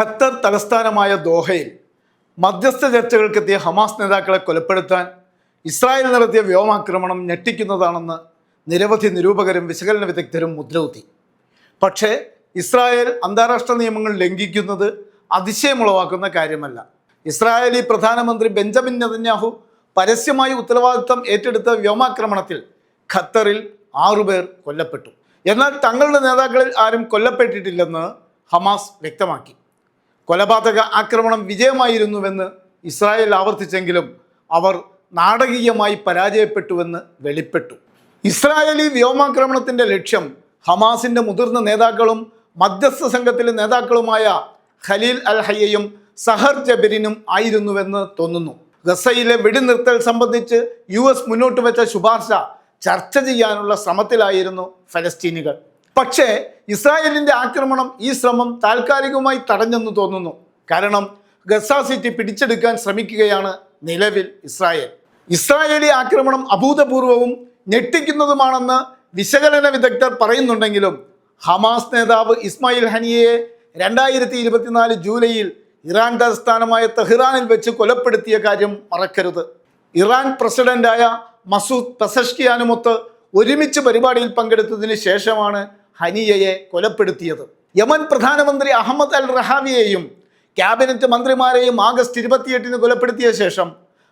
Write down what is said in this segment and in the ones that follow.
Qatar തലസ്ഥാനമായ ദോഹയിൽ മധ്യസ്ഥ ചർച്ചകൾക്കെത്തിയ ഹമാസ് നേതാക്കളെ കൊലപ്പെടുത്താൻ ഇസ്രായേൽ നടത്തിയ വ്യോമാക്രമണം ഞെട്ടിക്കുന്നതാണെന്ന് നിരവധി നിരൂപകരും വിശകലന വിദഗ്ധരും മുദ്രകുത്തി. പക്ഷേ ഇസ്രായേൽ അന്താരാഷ്ട്ര നിയമങ്ങൾ ലംഘിക്കുന്നത് അതിശയമുളവാക്കുന്ന കാര്യമല്ല. ഇസ്രായേലി പ്രധാനമന്ത്രി ബെഞ്ചമിൻ നെതന്യാഹു പരസ്യമായി ഉത്തരവാദിത്തം ഏറ്റെടുത്ത വ്യോമാക്രമണത്തിൽ ഖത്തറിൽ ആറുപേർ കൊല്ലപ്പെട്ടു. എന്നാൽ തങ്ങളുടെ നേതാക്കളിൽ ആരും കൊല്ലപ്പെട്ടിട്ടില്ലെന്ന് ഹമാസ് വ്യക്തമാക്കി. കൊലപാതക ആക്രമണം വിജയമായിരുന്നുവെന്ന് ഇസ്രായേൽ ആവർത്തിച്ചെങ്കിലും അവർ നാടകീയമായി പരാജയപ്പെട്ടുവെന്ന് വെളിപ്പെട്ടു. ഇസ്രായേലി വ്യോമാക്രമണത്തിന്റെ ലക്ഷ്യം ഹമാസിന്റെ മുതിർന്ന നേതാക്കളും മധ്യസ്ഥ സംഘത്തിലെ നേതാക്കളുമായ ഖലീൽ അൽ ഹയ്യയും സഹർ ജബരിനും ആയിരുന്നുവെന്ന് തോന്നുന്നു. ഗസയിലെ വെടിനിർത്തൽ സംബന്ധിച്ച് യു എസ് മുന്നോട്ട് വെച്ച ശുപാർശ ചർച്ച ചെയ്യാനുള്ള ശ്രമത്തിലായിരുന്നു ഫലസ്തീനികൾ. പക്ഷേ ഇസ്രായേലിന്റെ ആക്രമണം ഈ ശ്രമം താൽക്കാലികമായി തടഞ്ഞെന്ന് തോന്നുന്നു. കാരണം ഗസ സിറ്റി പിടിച്ചെടുക്കാൻ ശ്രമിക്കുകയാണ് നിലവിൽ ഇസ്രായേൽ. ഇസ്രായേലി ആക്രമണം അഭൂതപൂർവവും ഞെട്ടിക്കുന്നതുമാണെന്ന് വിശകലന വിദഗ്ധർ പറയുന്നുണ്ടെങ്കിലും ഹമാസ് നേതാവ് ഇസ്മായിൽ ഹനിയയെ രണ്ടായിരത്തി ഇരുപത്തിനാല് ജൂലൈയിൽ ഇറാൻ തലസ്ഥാനമായ തെഹ്റാനിൽ വെച്ച് കൊലപ്പെടുത്തിയ കാര്യം മറക്കരുത്. ഇറാൻ പ്രസിഡന്റായ മസൂദ് പെസഷ്കിയാനുമൊത്ത് ഒരുമിച്ച് പരിപാടിയിൽ പങ്കെടുത്തതിന് ശേഷമാണ് ഹനിയയെ കൊലപ്പെടുത്തിയത്. യമൻ പ്രധാനമന്ത്രി അഹമ്മദ് അൽ റഹാവിയെയും ക്യാബിനറ്റ് മന്ത്രിമാരെയും ആഗസ്റ്റ് ഇരുപത്തിയെട്ടിന് കൊലപ്പെടുത്തിയ ശേഷം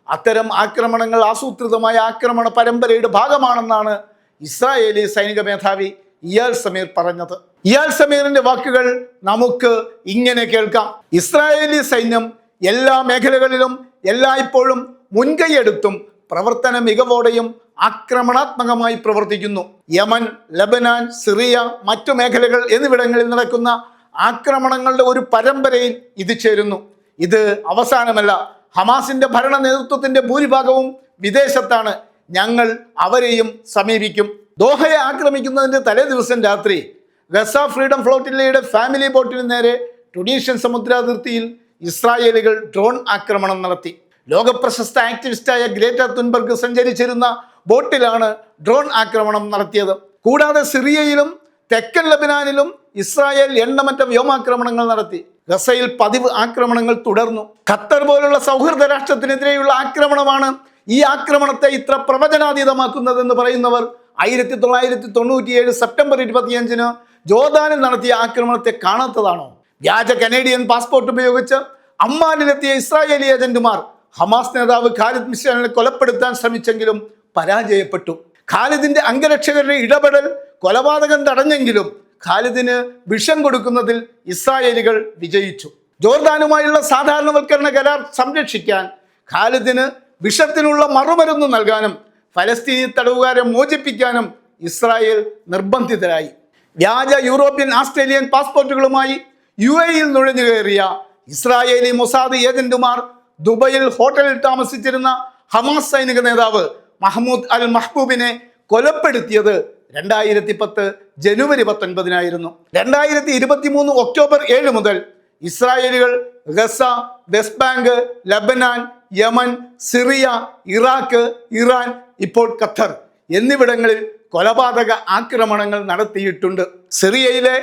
അത്തരം ആക്രമണങ്ങൾ ആസൂത്രിതമായ ആക്രമണ പരമ്പരയുടെ ഭാഗമാണെന്നാണ് ഇസ്രായേലി സൈനിക മേധാവി ഇയാൽ സമീർ പറഞ്ഞത്. ഇയാൽ സമീറിന്റെ വാക്കുകൾ നമുക്ക് ഇങ്ങനെ കേൾക്കാം. ഇസ്രായേലി സൈന്യം എല്ലാ മേഖലകളിലും എല്ലായ്പ്പോഴും മുൻകൈയെടുത്തും പ്രവർത്തന മികവോടെയും ആക്രമണാത്മകമായി പ്രവർത്തിക്കുന്നു. യമൻ ലബനാൻ സിറിയ മറ്റു മേഖലകൾ എന്നിവിടങ്ങളിൽ നടക്കുന്ന ആക്രമണങ്ങളുടെ ഒരു പരമ്പരയിൽ ഇത് ചേരുന്നു. ഇത് അവസാനമല്ല. ഹമാസിന്റെ ഭരണ നേതൃത്വത്തിന്റെ ഭൂരിഭാഗവും വിദേശത്താണ്. ഞങ്ങൾ അവരെയും സമീപിക്കും. ദോഹയെ ആക്രമിക്കുന്നതിന്റെ തലേ ദിവസം രാത്രി ഗസ ഫ്രീഡം ഫ്ലോട്ടില്ലയുടെ ഫാമിലി ബോട്ടിന് നേരെ ടുണീഷ്യൻ സമുദ്രാതിർത്തിയിൽ ഇസ്രായേലുകൾ ഡ്രോൺ ആക്രമണം നടത്തി. ലോകപ്രശസ്ത ആക്ടിവിസ്റ്റായ ഗ്രേറ്റർ തുൻബർഗ് സഞ്ചരിച്ചിരുന്ന ബോട്ടിലാണ് ഡ്രോൺ ആക്രമണം നടത്തിയത്. കൂടാതെ സിറിയയിലും തെക്കൻ ലബനാനിലും ഇസ്രായേൽ എണ്ണമറ്റ വ്യോമാക്രമണങ്ങൾ നടത്തി. ഗസയിൽ പതിവ് ആക്രമണങ്ങൾ തുടർന്നു. ഖത്തർ പോലുള്ള സൗഹൃദ രാഷ്ട്രത്തിനെതിരെയുള്ള ആക്രമണമാണ് ഈ ആക്രമണത്തെ ഇത്ര പ്രവചനാതീതമാക്കുന്നതെന്ന് പറയുന്നവർ ആയിരത്തി തൊള്ളായിരത്തി തൊണ്ണൂറ്റിയേഴ് സെപ്റ്റംബർ ഇരുപത്തിയഞ്ചിന് ജോർദാനിൽ നടത്തിയ ആക്രമണത്തെ കാണാത്തതാണോ? വ്യാജ കനേഡിയൻ പാസ്പോർട്ട് ഉപയോഗിച്ച് അമ്മാനിലെത്തിയ ഇസ്രായേലി ഏജന്റുമാർ ഹമാസ് നേതാവ് ഖാലിദ് മിഷാലിനെ കൊലപ്പെടുത്താൻ ശ്രമിച്ചെങ്കിലും പരാജയപ്പെട്ടു. ഖാലിദിന്റെ അംഗരക്ഷകരുടെ ഇടപെടൽ കൊലപാതകം തടഞ്ഞെങ്കിലും ഖാലിദിന് വിഷം കൊടുക്കുന്നതിൽ ഇസ്രായേലികൾ വിജയിച്ചു. ജോർദാനുമായുള്ള സാധാരണവൽക്കരണ കരാർ സംരക്ഷിക്കാൻ ഖാലിദിന് വിഷത്തിനുള്ള മറുമരുന്ന് നൽകാനും ഫലസ്തീനി തടവുകാരെ മോചിപ്പിക്കാനും ഇസ്രായേൽ നിർബന്ധിതരായി. വ്യാജ യൂറോപ്യൻ ആസ്ട്രേലിയൻ പാസ്പോർട്ടുകളുമായി യു എയിൽ നുഴഞ്ഞു കയറിയ ഇസ്രായേലി മൊസാദ് ഏജന്റുമാർ ദുബൈയിൽ ഹോട്ടലിൽ താമസിച്ചിരുന്ന ഹമാസ് സൈനിക നേതാവ് മഹ്മൂദ് അൽ മഹ്ബൂബിനെ കൊലപ്പെടുത്തിയത് രണ്ടായിരത്തി പത്ത് ജനുവരി പത്തൊൻപതിനായിരുന്നു. രണ്ടായിരത്തി ഇരുപത്തി മൂന്ന് ഒക്ടോബർ ഏഴ് മുതൽ ഇസ്രായേലുകൾ Gaza West Bank Lebanon Yemen Syria Iraq Iran ഇപ്പോൾ ഖത്തർ എന്നിവിടങ്ങളിൽ കൊലപാതക ആക്രമണങ്ങൾ നടത്തിയിട്ടുണ്ട്. സിറിയയിലെ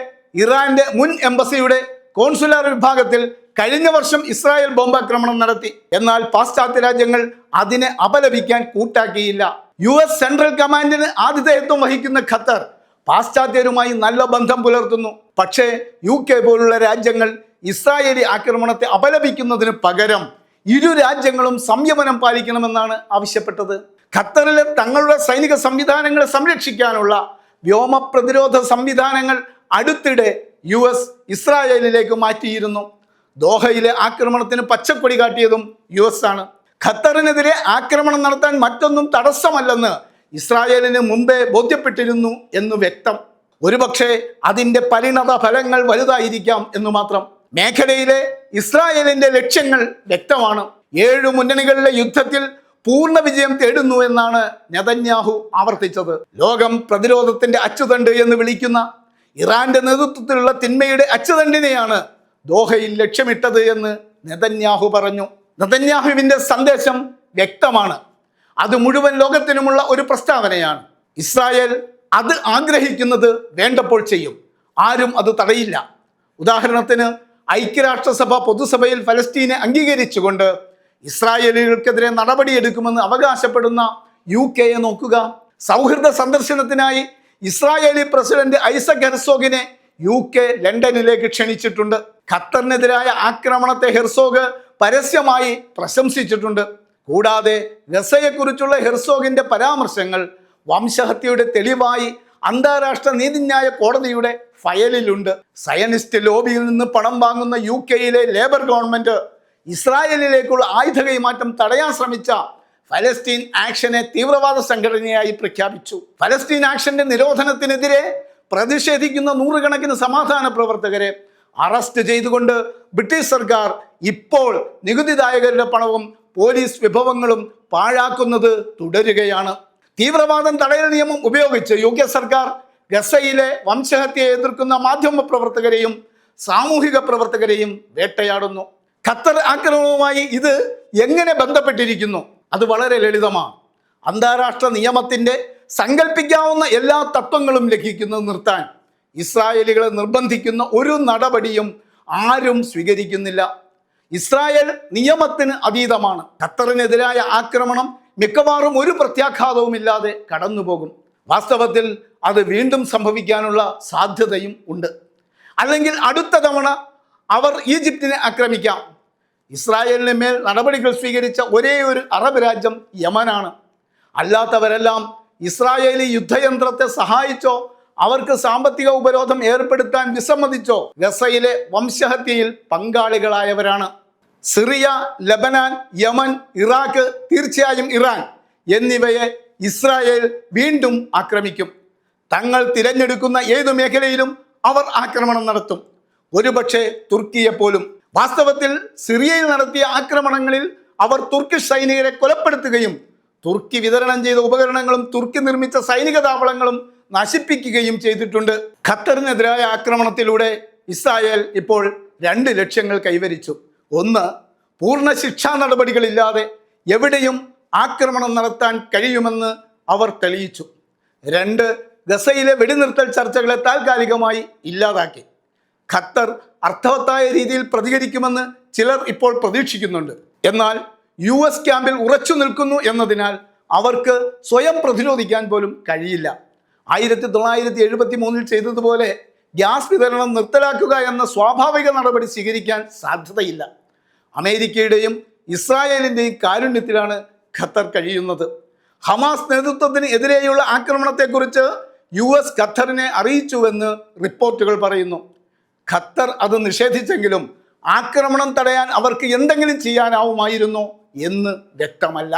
ഇറാന്റെ മുൻ എംബസിയുടെ കോൺസുലാർ വിഭാഗത്തിൽ കഴിഞ്ഞ വർഷം ഇസ്രായേൽ ബോംബാക്രമണം നടത്തി. എന്നാൽ പാശ്ചാത്യ രാജ്യങ്ങൾ അതിനെ അപലപിക്കാൻ കൂട്ടാക്കിയില്ല. യു എസ് സെൻട്രൽ കമാൻഡിന് ആതിഥേയത്വം വഹിക്കുന്ന ഖത്തർ പാശ്ചാത്യരുമായി നല്ല ബന്ധം പുലർത്തുന്നു. പക്ഷേ യു കെ പോലുള്ള രാജ്യങ്ങൾ ഇസ്രായേലി ആക്രമണത്തെ അപലപിക്കുന്നതിന് പകരം ഇരു രാജ്യങ്ങളും സംയമനം പാലിക്കണമെന്നാണ് ആവശ്യപ്പെട്ടത്. ഖത്തറിലെ തങ്ങളുടെ സൈനിക സംവിധാനങ്ങളെ സംരക്ഷിക്കാനുള്ള വ്യോമ പ്രതിരോധ സംവിധാനങ്ങൾ അടുത്തിടെ യു എസ് ഇസ്രായേലിലേക്ക് മാറ്റിയിരുന്നു. ദോഹയിലെ ആക്രമണത്തിന് പച്ചക്കൊടി കാട്ടിയതും യു എസ് ആണ്. ഖത്തറിനെതിരെ ആക്രമണം നടത്താൻ മറ്റൊന്നും തടസ്സമല്ലെന്ന് ഇസ്രായേലിന് മുമ്പേ ബോധ്യപ്പെട്ടിരുന്നു എന്ന് വ്യക്തം. ഒരുപക്ഷെ അതിന്റെ പരിണത ഫലങ്ങൾ വലുതായിരിക്കാം എന്ന് മാത്രം. മേഖലയിലെ ഇസ്രായേലിന്റെ ലക്ഷ്യങ്ങൾ വ്യക്തമാണ്. ഏഴു മുന്നണികളിലെ യുദ്ധത്തിൽ പൂർണ വിജയം തേടുന്നു എന്നാണ് നെതന്യാഹു ആവർത്തിച്ചത്. ലോകം പ്രതിരോധത്തിന്റെ അച്ചുതണ്ട് എന്ന് വിളിക്കുന്ന ഇറാന്റെ നേതൃത്വത്തിലുള്ള തിന്മയുടെ അച്ചുതണ്ടിനെയാണ് ദോഹയിൽ ലക്ഷ്യമിട്ടത് എന്ന് നെതന്യാഹു പറഞ്ഞു. നെതന്യാഹുവിന്റെ സന്ദേശം വ്യക്തമാണ്. അത് മുഴുവൻ ലോകത്തിനുമുള്ള ഒരു പ്രസ്താവനയാണ്. ഇസ്രായേൽ അത് ആഗ്രഹിക്കുന്നത് വേണ്ടപ്പോൾ ചെയ്യും. ആരും അത് തടയില്ല. ഉദാഹരണത്തിന് ഐക്യരാഷ്ട്രസഭ പൊതുസഭയിൽ ഫലസ്തീനെ അംഗീകരിച്ചുകൊണ്ട് ഇസ്രായേലുകൾക്കെതിരെ നടപടിയെടുക്കുമെന്ന് അവകാശപ്പെടുന്ന യു കെയെ നോക്കുക. സൗഹൃദ സന്ദർശനത്തിനായി ഇസ്രായേലി പ്രസിഡന്റ് ഐസക് ഹെർസോഗിനെ യു കെ ലണ്ടനിലേക്ക് ക്ഷണിച്ചിട്ടുണ്ട്. ഖത്തറിനെതിരായ ആക്രമണത്തെ ഹെർസോഗ് പരസ്യമായി പ്രശംസിച്ചിട്ടുണ്ട്. കൂടാതെ ഗസയെക്കുറിച്ചുള്ള ഹെർസോഗിന്റെ പരാമർശങ്ങൾ വംശഹത്യയുടെ തെളിവായി അന്താരാഷ്ട്ര നീതിന്യായ കോടതിയുടെ ഫയലിലുണ്ട്. സയനിസ്റ്റ് ലോബിയിൽ നിന്ന് പണം വാങ്ങുന്ന യു കെയിലെ ലേബർ ഗവൺമെന്റ് ഇസ്രായേലിലേക്കുള്ള ആയുധ കൈമാറ്റം തടയാൻ ശ്രമിച്ച ഫലസ്തീൻ ആക്ഷനെ തീവ്രവാദ സംഘടനയായി പ്രഖ്യാപിച്ചു. ഫലസ്തീൻ ആക്ഷന്റെ നിരോധനത്തിനെതിരെ പ്രതിഷേധിക്കുന്ന നൂറുകണക്കിന് സമാധാന പ്രവർത്തകരെ അറസ്റ്റ് ചെയ്തുകൊണ്ട് ബ്രിട്ടീഷ് സർക്കാർ ഇപ്പോൾ നികുതിദായകരുടെ പണവും പോലീസ് വിഭവങ്ങളും പാഴാക്കുന്നത് തുടരുകയാണ്. തീവ്രവാദം തടയൽ നിയമം ഉപയോഗിച്ച് യു കെ സർക്കാർ ഗസയിലെ വംശഹത്യയെ എതിർക്കുന്ന മാധ്യമ പ്രവർത്തകരെയും സാമൂഹിക പ്രവർത്തകരെയും വേട്ടയാടുന്നു. ഖത്തർ ആക്രമണവുമായി ഇത് എങ്ങനെ ബന്ധപ്പെട്ടിരിക്കുന്നു? അത് വളരെ ലളിതമാണ്. അന്താരാഷ്ട്ര നിയമത്തിന്റെ സങ്കല്പിക്കാവുന്ന എല്ലാ തത്വങ്ങളും ലഘിക്കുന്നത് നിർത്താൻ ഇസ്രായേലികളെ നിർബന്ധിക്കുന്ന ഒരു നടപടിയും ആരും സ്വീകരിക്കുന്നില്ല. ഇസ്രായേൽ നിയമത്തിന് അതീതമാണ്. ഖത്തറിനെതിരായ ആക്രമണം മിക്കവാറും ഒരു പ്രത്യാഘാതവുമില്ലാതെ കടന്നുപോകും. വാസ്തവത്തിൽ അത് വീണ്ടും സംഭവിക്കാനുള്ള സാധ്യതയും ഉണ്ട്. അല്ലെങ്കിൽ അടുത്ത തവണ അവർ ഈജിപ്തിനെ ആക്രമിക്കാം. ഇസ്രായേലിന് മേൽ നടപടികൾ സ്വീകരിച്ച ഒരേ ഒരു അറബ് രാജ്യം യമനാണ്. അല്ലാത്തവരെല്ലാം ഇസ്രായേലി യുദ്ധയന്ത്രത്തെ സഹായിച്ചോ അവർക്ക് സാമ്പത്തിക ഉപരോധം ഏർപ്പെടുത്താൻ വിസമ്മതിച്ചോ? ഗസയിലെ വംശഹത്യയിൽ പങ്കാളികളായവരാണ്. സിറിയ ലബനാൻ യമൻ ഇറാഖ് തീർച്ചയായും ഇറാൻ എന്നിവയെ ഇസ്രായേൽ വീണ്ടും ആക്രമിക്കും. തങ്ങൾ തിരഞ്ഞെടുക്കുന്ന ഏതു മേഖലയിലും അവർ ആക്രമണം നടത്തും. ഒരുപക്ഷെ തുർക്കിയെ പോലും. വാസ്തവത്തിൽ സിറിയയിൽ നടത്തിയ ആക്രമണങ്ങളിൽ അവർ തുർക്കി സൈനികരെ കൊലപ്പെടുത്തുകയും തുർക്കി വിതരണം ചെയ്ത ഉപകരണങ്ങളും തുർക്കി നിർമ്മിച്ച സൈനിക താവളങ്ങളും നശിപ്പിക്കുകയും ചെയ്തിട്ടുണ്ട്. ഖത്തറിനെതിരായ ആക്രമണത്തിലൂടെ ഇസ്രായേൽ ഇപ്പോൾ രണ്ട് ലക്ഷ്യങ്ങൾ കൈവരിച്ചു. ഒന്ന് പൂർണ ശിക്ഷാ നടപടികളില്ലാതെ എവിടെയും ആക്രമണം നടത്താൻ കഴിയുമെന്ന് അവർ തെളിയിച്ചു. രണ്ട് ഗസയിലെ വെടിനിർത്തൽ ചർച്ചകളെ താൽക്കാലികമായി ഇല്ലാതാക്കി. ഖത്തർ അർത്ഥവത്തായ രീതിയിൽ പ്രതികരിക്കുമെന്ന് ചിലർ ഇപ്പോൾ പ്രതീക്ഷിക്കുന്നുണ്ട്. എന്നാൽ യു എസ് ക്യാമ്പിൽ ഉറച്ചു നിൽക്കുന്നു എന്നതിനാൽ അവർക്ക് സ്വയം പ്രതിരോധിക്കാൻ പോലും കഴിയില്ല. ആയിരത്തി തൊള്ളായിരത്തി എഴുപത്തി മൂന്നിൽ ചെയ്തതുപോലെ ഗ്യാസ് വിതരണം നിർത്തലാക്കുക എന്ന സ്വാഭാവിക നടപടി സ്വീകരിക്കാൻ സാധ്യതയില്ല. അമേരിക്കയുടെയും ഇസ്രായേലിന്റെയും കാരുണ്യത്തിലാണ് ഖത്തർ കഴിയുന്നത്. ഹമാസ് നേതൃത്വത്തിന് എതിരെയുള്ള ആക്രമണത്തെക്കുറിച്ച് യു എസ് ഖത്തറിനെ അറിയിച്ചുവെന്ന് റിപ്പോർട്ടുകൾ പറയുന്നു. ഖത്തർ അത് നിഷേധിച്ചെങ്കിലും ആക്രമണം തടയാൻ അവർക്ക് എന്തെങ്കിലും ചെയ്യാനാവുമായിരുന്നോ എന്ന് വ്യക്തമല്ല.